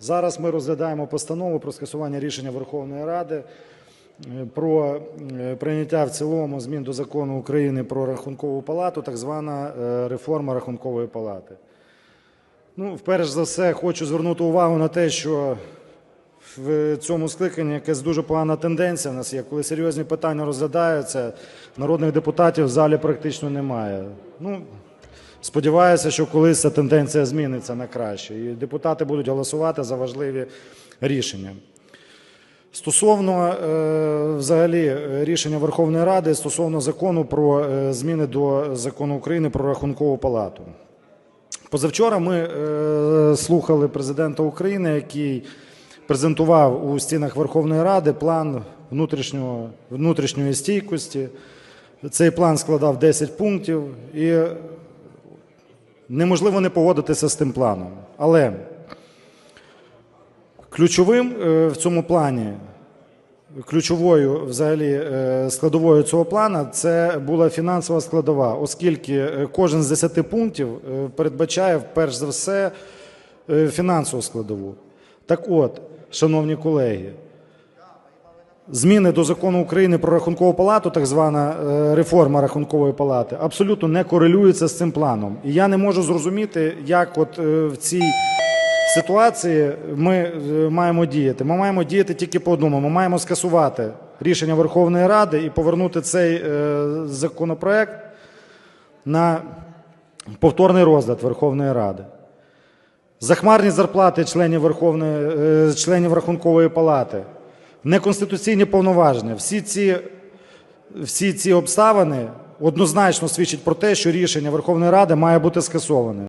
Зараз ми розглядаємо постанову про скасування рішення Верховної Ради е, про е, прийняття в цілому змін до закону України про рахункову палату, так звана е, реформа рахункової палати. Ну, вперше за все, хочу звернути увагу на те, що в цьому скликанні якась дуже погана тенденція в нас є. Коли серйозні питання розглядаються, народних депутатів в залі практично немає. Ну, сподіваюся, що колись ця тенденція зміниться на краще, і депутати будуть голосувати за важливі рішення. Стосовно е, взагалі рішення Верховної Ради стосовно закону про е, зміни до закону України про рахункову палату. Позавчора ми е, слухали президента України, який презентував у стінах Верховної Ради план внутрішньої стійкості. Цей план складав 10 пунктів, і неможливо не погодитися з тим планом. Але ключовим е, в цьому плані, ключовою взагалі е, складовою цього плану це була фінансова складова, оскільки е, кожен з 10 пунктів передбачає перш за все фінансову складову. Так от, шановні колеги, Зміни до закону України про рахункову палату, так звана е, реформа рахункової палати, абсолютно не корелюється з цим планом. І я не можу зрозуміти, як от е, в цій ситуації ми е, маємо діяти. Ми маємо діяти тільки по одному. Ми маємо скасувати рішення Верховної Ради і повернути цей законопроект на повторний розгляд Верховної Ради. Захмарні зарплати членів Верховної членів Рахункової палати, неконституційні повноваження. Всі ці, всі ці обставини однозначно свідчать про те, що рішення Верховної Ради має бути скасоване.